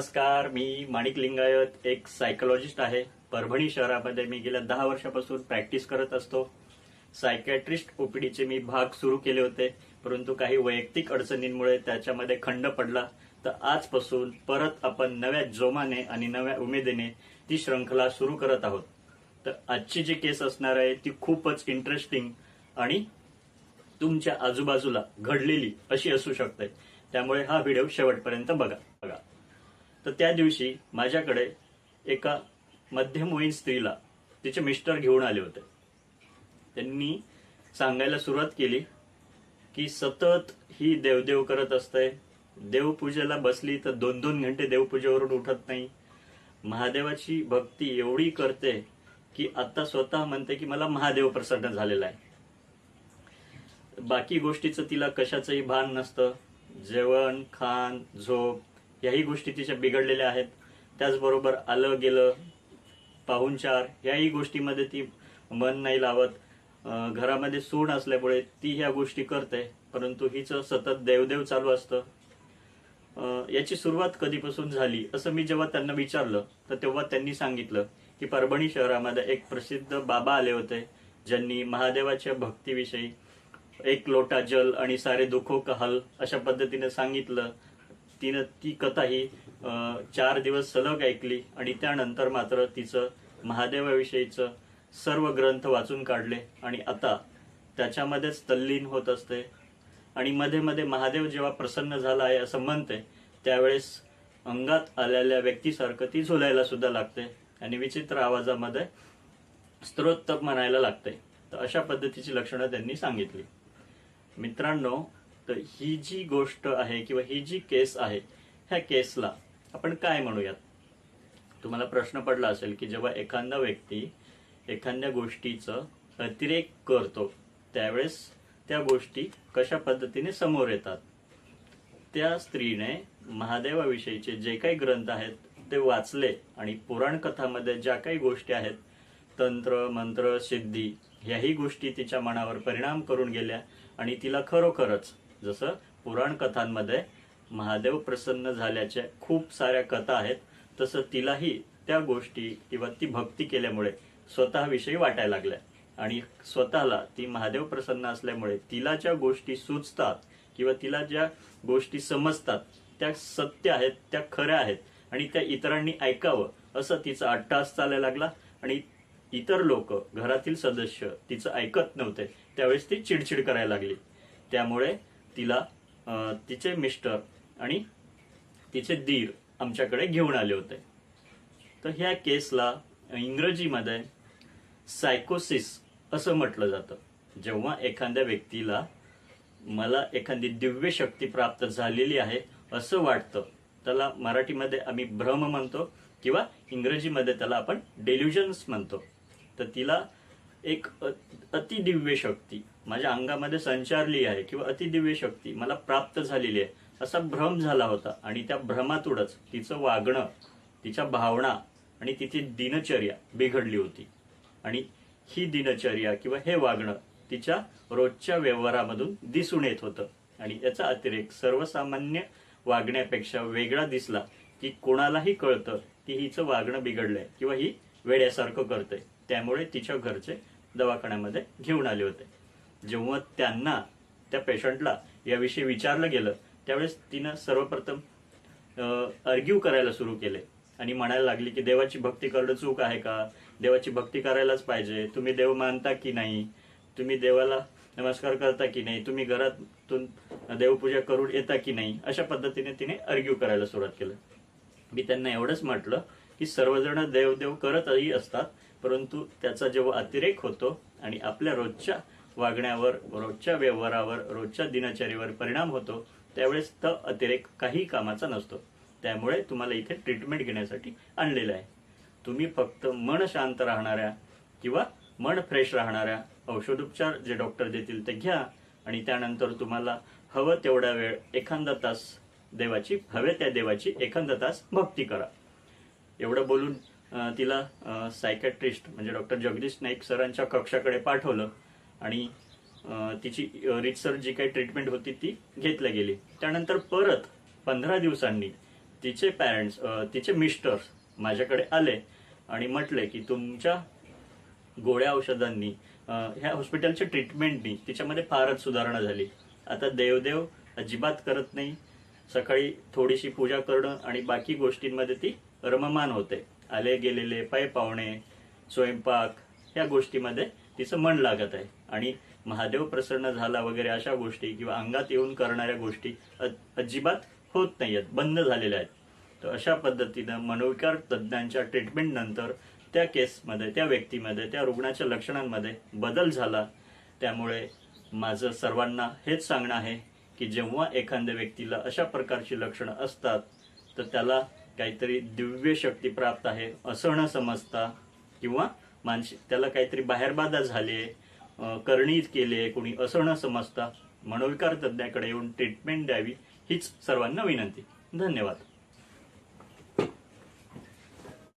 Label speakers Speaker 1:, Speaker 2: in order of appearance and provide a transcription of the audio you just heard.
Speaker 1: नमस्कार मी माणिक लिंगायत एक सायकोलॉजिस्ट आहे. परभणी शहरामध्ये मी गेल्या दहा वर्षापासून प्रॅक्टिस करत असतो. सायकॅट्रिस्ट ओपीडीचे मी भाग सुरू केले होते परंतु काही वैयक्तिक अडचणींमुळे त्याच्यामध्ये खंड पडला. तर आजपासून परत आपण नव्या जोमाने आणि नव्या उमेदीने ती श्रृंखला सुरू करत आहोत. तर आजची जी केस असणार आहे ती खूपच इंटरेस्टिंग आणि तुमच्या आजूबाजूला घडलेली अशी असू शकते. त्यामुळे हा व्हिडिओ शेवटपर्यंत बघा बघा. तर त्या दिवशी माझ्याकडे एका मध्यमवयीन स्त्रीला तिचे मिस्टर घेऊन आले होते. त्यांनी सांगायला सुरुवात केली की सतत ही देवदेव करत असते देवपूजेला बसली तर दोन दोन घंटे देवपूजेवरून उठत नाही. महादेवाची भक्ती एवढी करते की आता स्वतः म्हणते की मला महादेव प्रसन्न झालेला आहे. बाकी गोष्टीचं तिला कशाचंही भान नसतं. जेवण खाण झोप याही गोष्टी तिच्या बिघडलेल्या आहेत. त्याचबरोबर आलं गेलं पाहुणचार याही गोष्टीमध्ये ती मन नाही लावत. घरामध्ये सूड असल्यामुळे ती ह्या गोष्टी करते परंतु हिचं सतत देवदेव चालू असतं. याची सुरुवात कधीपासून झाली असं मी जेव्हा त्यांना विचारलं तर तेव्हा त्यांनी सांगितलं की परभणी शहरामध्ये एक प्रसिद्ध बाबा आले होते ज्यांनी महादेवाच्या भक्तीविषयी एक लोटा जल आणि सारे दुखो कहल अशा पद्धतीने सांगितलं. तिनं ती कथा ही चार दिवस सलग ऐकली आणि त्यानंतर मात्र तिचं महादेवाविषयीचं सर्व ग्रंथ वाचून काढले आणि आता त्याच्यामध्येच तल्लीन होत असते. आणि मध्ये मध्ये महादेव जेव्हा प्रसन्न झाला आहे असं म्हणते त्यावेळेस अंगात आलेल्या व्यक्तीसारखं ती झोलायला सुद्धा लागते आणि विचित्र आवाजामध्ये स्त्रोत्तप म्हणायला लागते. तर अशा पद्धतीची लक्षणं त्यांनी सांगितली. मित्रांनो तर ही जी गोष्ट आहे किंवा ही जी केस आहे ह्या केसला आपण काय म्हणूयात? तुम्हाला प्रश्न पडला असेल की जेव्हा एखादा व्यक्ती एखाद्या गोष्टीचं अतिरेक करतो त्यावेळेस त्या गोष्टी कशा पद्धतीने समोर येतात? त्या स्त्रीने महादेवाविषयीचे जे काही ग्रंथ आहेत ते वाचले आणि पुराण कथामध्ये ज्या काही गोष्टी आहेत तंत्र मंत्र सिद्धी ह्याही गोष्टी तिच्या मनावर परिणाम करून गेल्या आणि तिला खरोखरच जसं पुराण कथांमध्ये महादेव प्रसन्न झाल्याच्या खूप साऱ्या कथा आहेत तसं तिलाही त्या गोष्टी किंवा ती भक्ती केल्यामुळे स्वतःविषयी वाटायला लागल्या. आणि स्वतःला ती महादेव प्रसन्न असल्यामुळे तिला ज्या गोष्टी सुचतात किंवा तिला ज्या गोष्टी समजतात त्या सत्य आहेत त्या खऱ्या आहेत आणि त्या इतरांनी ऐकावं असं तिचा अट्टास चालायला लागला. आणि इतर लोक घरातील सदस्य तिचं ऐकत नव्हते त्यावेळेस ती चिडचिड करायला लागली. त्यामुळे तिला तिचे मिस्टर आणि तिचे दीर आमच्याकडे घेऊन आले होते. तर ह्या केसला इंग्रजीमध्ये सायकोसिस असं म्हटलं जातं. जेव्हा एखाद्या व्यक्तीला मला एखादी दिव्य शक्ती प्राप्त झालेली आहे असं वाटतं त्याला मराठीमध्ये आम्ही भ्रम म्हणतो किंवा इंग्रजीमध्ये त्याला आपण डेल्युजन्स म्हणतो. तर तिला एक अतिदिव्य शक्ती. माझ्या अंगामध्ये संचारली आहे किंवा अतिदिव्य शक्ती मला प्राप्त झालेली आहे. असा भ्रम झाला होता आणि त्या भ्रमातूनच तिचं वागणं तिच्या भावना आणि तिची दिनचर्या बिघडली होती. आणि ही दिनचर्या किंवा हे वागणं तिच्या रोजच्या व्यवहारामधून दिसून येत होतं. आणि याचा अतिरेक सर्वसामान्य वागण्यापेक्षा वेगळा दिसला की कोणालाही कळतं की हिचं वागणं बिघडलंय किंवा ही वेड्यासारखं करतंय. त्यामुळे तिच्या घरचे दवाखान्यामध्ये घेऊन आले होते. जेव्हा त्यांना त्या पेशंटला याविषयी विचारलं गेलं त्यावेळेस तिनं सर्वप्रथम अर्ग्यू करायला सुरू केले आणि म्हणायला लागली की देवाची भक्ती करणं चूक आहे का? देवाची भक्ती करायलाच पाहिजे. तुम्ही देव मानता की नाही? तुम्ही देवाला नमस्कार करता की नाही? तुम्ही घरातून देवपूजा करून येता की नाही? अशा पद्धतीने तिने अर्ग्यू करायला सुरुवात केलं. मी त्यांना एवढंच म्हटलं की सर्वजण देवदेव करतही असतात परंतु त्याचा जेव्हा अतिरेक होतो आणि आपल्या रोजच्या वागण्यावर रोजच्या व्यवहारावर रोजच्या दिनचर्येवर परिणाम होतो त्यावेळेस त अतिरेक काही कामाचा नसतो. त्यामुळे तुम्हाला इथे ट्रीटमेंट घेण्यासाठी आणलेलं आहे. तुम्ही फक्त मन शांत राहणाऱ्या किंवा मन फ्रेश राहणाऱ्या औषधोपचार जे डॉक्टर देतील ते घ्या आणि त्यानंतर तुम्हाला हवं तेवढा वेळ एखादा तास देवाची हवे त्या देवाची एखादा तास भक्ती करा. एवढं बोलून तिला सायकॅट्रिस्ट म्हणजे डॉक्टर जगदीश नाईक सरांच्या कक्षाकडे पाठवलं आणि तिची रितसर जी काही ट्रीटमेंट होती ती घेतल्या गेली. त्यानंतर परत पंधरा दिवसांनी तिचे पॅरेंट्स तिचे मिस्टर्स माझ्याकडे आले आणि म्हटले की तुमच्या गोळ्या औषधांनी ह्या हॉस्पिटलच्या ट्रीटमेंटनी तिच्यामध्ये फारच सुधारणा झाली. आता देवदेव अजिबात करत नाही. सकाळी थोडीशी पूजा करणं आणि बाकी गोष्टींमध्ये ती रममान होते. आले गेलेले पाय पाहुणे स्वयंपाक ह्या गोष्टीमध्ये तिचं मन लागत आहे. आणि महादेव प्रसन्न झाला वगैरे अशा गोष्टी किंवा अंगात येऊन करणाऱ्या गोष्टी अजिबात होत नाही आहेत बंद झालेल्या आहेत. तर अशा पद्धतीनं मनोविकार तज्ज्ञांच्या ट्रीटमेंट नंतर त्या केसमध्ये त्या व्यक्तीमध्ये त्या रुग्णाच्या लक्षणांमध्ये बदल झाला. त्यामुळे माझं सर्वांना हेच सांगणं आहे की जेव्हा एखाद्या व्यक्तीला अशा प्रकारची लक्षणं असतात तर त्याला काहीतरी दिव्य शक्ती प्राप्त आहे असं न समजता किंवा मानसिक त्याला काहीतरी बाहेरबाधा झाली करणी केले कोणी असं न समजता मनोविकार तज्ज्ञाकडे येऊन ट्रीटमेंट द्यावी हीच सर्वांना विनंती. धन्यवाद.